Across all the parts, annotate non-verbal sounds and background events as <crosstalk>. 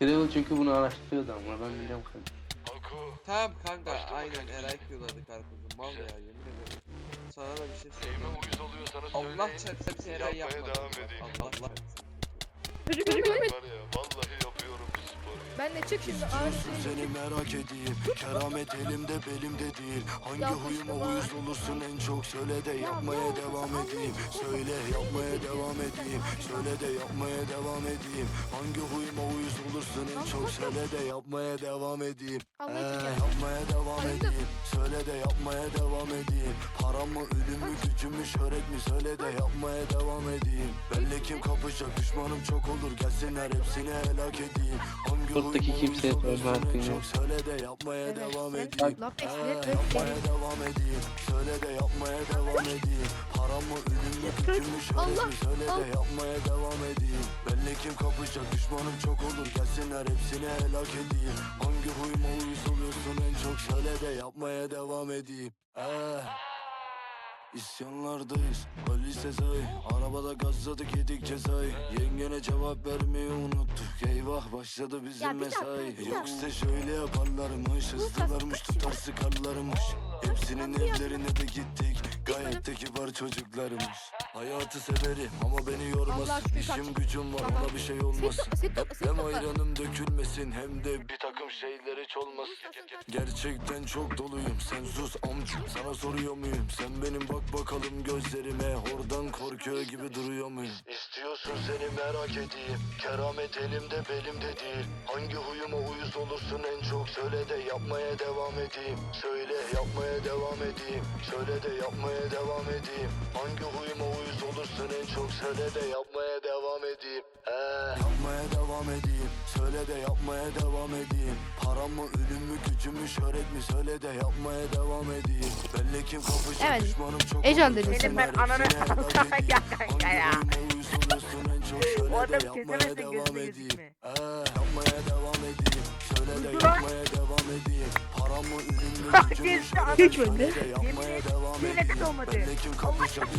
Kral çünkü bunu araştırıyordu ama ben biliyorum kanka. Tamam kanka aynen. Eray Q'ladı karpuzu. Mal ya yemin ederim. Sana da bir şey Neyime söyleyeyim. uyuz oluyorsanız Allah söyleyin. çarpsın Eray Yapmaya yapmadı. devam edeyim. Allah çarpsın. Çocuk görmedim. Var ya vallahi Ben de çık şimdi ağaçın Seni merak edeyim. Keramet elimde belimde değil. Hangi huyuma uyuz olursun en çok? Söyle de yapmaya ne devam olursa edeyim. Söyle yapmaya devam edeyim. Söyle de yapmaya devam edeyim. Hangi huyuma uyuz olursun en çok? Söyle de yapmaya devam edeyim. Ee, Anlayın. yapmaya devam edeyim. Söyle de yapmaya devam edeyim. Param mı ölüm mü gücüm mü şöhret mi? Söyle de yapmaya devam edeyim. Belli kim kapışacak düşmanım çok olur. Gelsinler hepsini helak edeyim. Hangi Huyuma kimseye sorma hakkın yok. Söyle de yapmaya Evet, devam sen- edeyim. Laf eşliğe dört yapmaya kere. devam edeyim. Söyle de yapmaya devam edeyim. Param mı ölüm mü gücüm mü şöhret Allah, mi Söyle de Allah. yapmaya devam edeyim. Belli kim kapışacak? Düşmanım çok olur. Gelsinler hepsini helak edeyim. Hangi huyuma uyuz oluyorsun en çok? Söyle de yapmaya devam edeyim. Eh. İsyanlardayız Ali Sezai. Arabada gazladık yedik cezayı. Yengene cevap vermeyi unuttuk. Eyvah başladı bizim Ya bir dakika, mesai. bir dakika. Yoksa şöyle yaparlarmış Hızlılarmış tutar sıkarlarmış Hepsinin evlerine de gittik. Gayet de kibar çocuklarmış. Hayatı severim ama beni yormasın. Allah şükür İşim gücüm var Baba. ona bir şey olmasın. Hem ayranım dökülmesin hem de bir takım şeyler hiç olmasın Gerçekten çok doluyum. Sen sus amca Sana soruyor muyum? Sen benim bak bakalım gözlerime. Oradan korkuyor gibi duruyor muyum? İstiyorsun seni merak edeyim. Keramet elimde belimde değil. Hangi huyuma uyuz olursun en çok? Söyle de yapmaya devam edeyim. Söyle yapmaya devam edeyim. Söyle de yapmaya devam edeyim. Hangi huyuma uyuz olursun en çok? Söyle de yapmaya devam edeyim. He. Yapmaya devam edeyim Söyle de yapmaya devam edeyim Param mı ölüm mü gücüm mü şöhret mi Söyle de yapmaya devam edeyim Belli kim kapışacak Evet. düşmanım çok dedin. Senin Senin ben ananı <laughs> ya kanka ya. O adam yapmaya kesemezsin devam gözüne edeyim gözükme. Yapmaya devam edeyim Söyle de yapmaya devam edeyim Param mı ölüm mü gücüm mü <laughs> Geçti, şöhret mi geçmedi. Söyle de yapmaya devam edeyim olmadı. Belli kim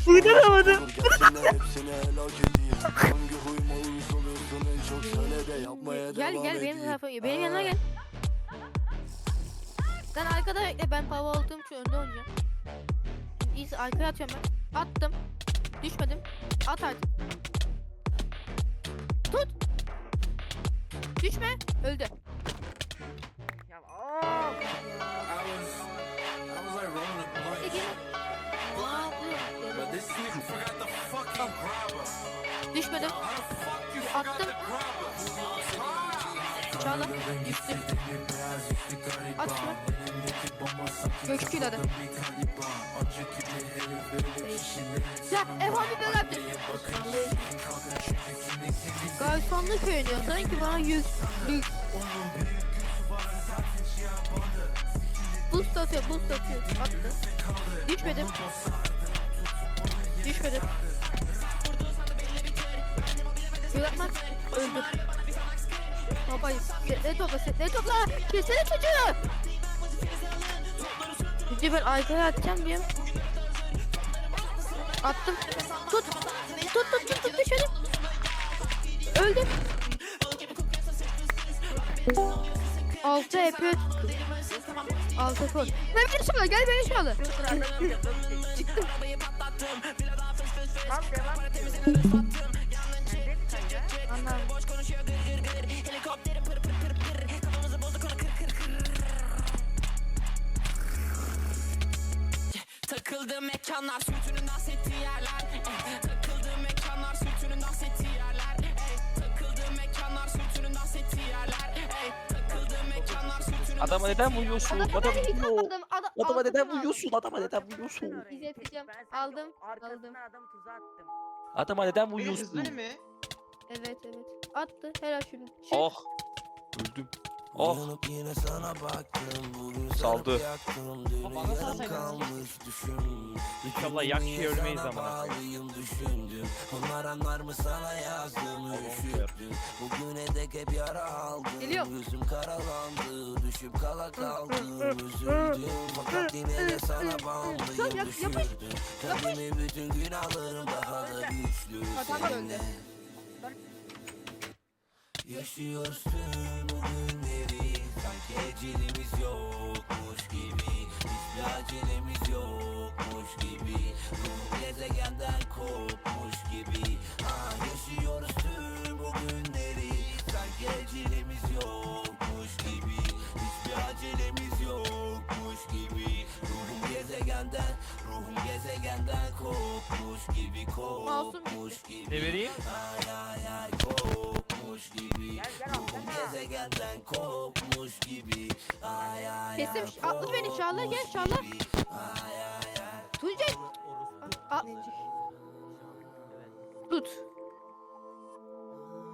Uyduramadım. düşmanım çok olur. Gelsinler helak edeyim Hangi huyuma uyuz oluyorsun en çok Söyle de yapmaya Gel devam gel edeyim benim tarafa benim yanıma gel. Sen arkada bekle ben pava olduğum için önde oynayacağım. İyisi arkaya atıyorum ben. Attım. Düşmedim. At artık. Tut. Düşme. Öldü. Ya. Düşmedim. Attım. Çağla. Düştüm. At şunu. Göçkül adı. Ya ev abi ben yaptım. Garsonluk oynuyor. Sanki bana yüz. yüz. Boost atıyor, boost atıyor. Attı. Düşmedim. Ne topla ne topla kesene çocuğu. Önce ben arkaya atacağım diyorum. Attım. Tut. Tut tut tut tut düşelim. Öldüm. Altı yapıyor. Altı koy. Ne beni şöyle gel beni şöyle. Çıktım. Anladım. Takıldığım mekanlar sürtünün dans ettiği yerler eh. Takıldığım mekanlar sürtünün dans ettiği yerler eh. Takıldığım mekanlar sürtünün dans ettiği yerler eh. Takıldığım mekanlar sürtünün Adama neden vuruyorsun? Adama Adam ben hit vuruyor. Adam, Adama neden aldım. vuruyorsun? Adama neden vuruyorsun? İzleteceğim. Sanki Aldım, Arkasına aldım. adam tuzağa attım. Adama neden Beni vuruyorsun? mi? Evet evet. Attı. Helal şunu. Çık. Oh. Öldüm. Oh. Yine sana baktım. Bugün Saldı. yaktım kalmış düşün İnşallah yak şey ölmeyiz koyayım. bağlıyım düşündüm. Onlar anlar mı sana yazdım üşüttüm Bugüne dek hep yara aldım. Geliyorum. Yüzüm karalandı Düşüp kala kaldım. Üzüldüm Fakat yine de sana yap- yapış. düşürdüm Kendimi bütün gün alırım daha da güçlü öldü. seninle. Yaşıyoruz tüm bugünleri Sanki ecelimiz yokmuş gibi Hiçbir acelemiz yokmuş gibi Ruhum gezegenden kopmuş gibi. Ah, Yaşıyoruz tüm bugünleri Sanki ecelimiz yokmuş gibi Hiçbir acelemiz yokmuş gibi. Ruhum gezegenden Ruhum gezegenden kopmuş gibi Kopmuş gibi. Ne vereyim? Ay ay ay kopmuş gibi. Ruhum gezegenden kopmuş Kesim ay atladı beni Çağla gel Çağla. Ay ay ay Tuncay. At. Tut.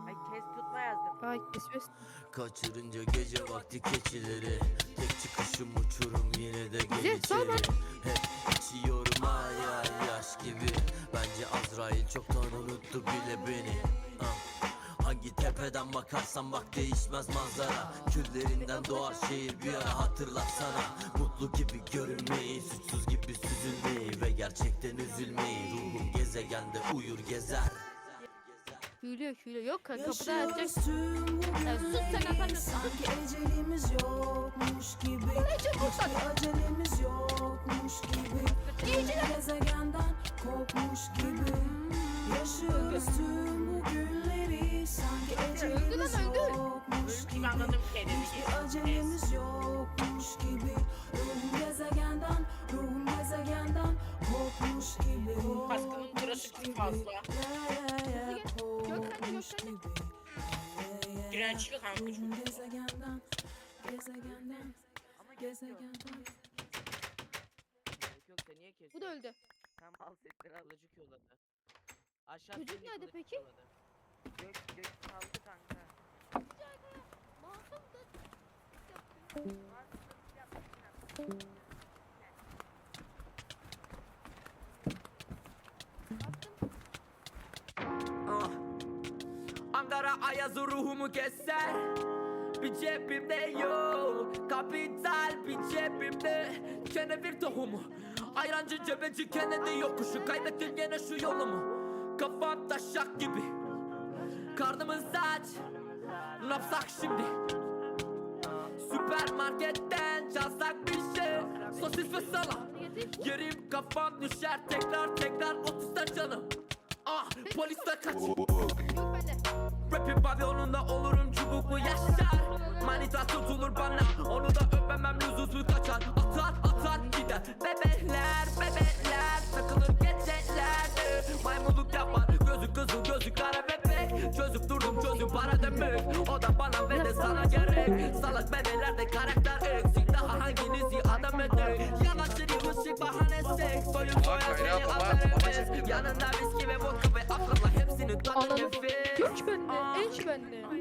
Ay kes tutma yazdım. Ay kesmez. Kaçırınca gece vakti keçileri Tek çıkışım uçurum yine de gel içeri Hep içiyorum ay ay yaş gibi Bence Azrail çoktan unuttu bile beni Ah. Hangi tepeden bakarsan bak değişmez manzara. Küllerinden doğar şehir bir ara hatırlat sana Mutlu gibi görünmeyi, suçsuz gibi süzülmeyi Ve gerçekten üzülmeyi. Ruhum gezegende uyur gezer. Küylüyor küylüyor. Yok ka- kapıda tüm Ya sus sen atamıyorsun. Sanki ecelimiz yokmuş gibi. Hiçbir acelemiz yokmuş gibi. Ruhum gezegenden kopmuş gibi. Yaşıyoruz tüm bugünleri Sanki ecelimiz yokmuş gibi Anladım kendini. Hiçbir acelemiz yokmuş gibi Ruhum gezegenden, ruhum gezegenden kopmuş gibi Baskının burası çok fazla. Kopmuş gibi. Dirençli kanka Ruhum çocuk. gezegenden, gezegenden, gezegenden. Yok da niye kesiyorsun? Bu da öldü. Tam al sesleri alacak yolladı. Aşağı Çocuk nerede peki? yolladı. Gök gök saldı kanka. Ankara ayazı ruhumu keser. Bir cebimde yok. Kapital bir cebimde. Kenevir tohumu. Ayrancı cebeci Kennedy yokuşu. Kaybettim gene şu yolumu. Kafam taşak gibi Karnımın saç Ne yapsak şimdi? Süpermarketten çalsak bir şey. Sosis ve salam. Yerim kafam düşer. Tekrar tekrar otuzda canım. Ah poliste kaç. Rapin pavyonunda olurum. Çubuklu yaşar. Manita tutulur bana. Onu da öpemem Bebelerde karakter? Eksik. Daha hanginizi adam eder Yalan seni ışık bahanesi Soyun soya seni affedemez Yanında viski ve vodka ve hepsinin tadı Anladım. nefis. Güç bende. Enç bende.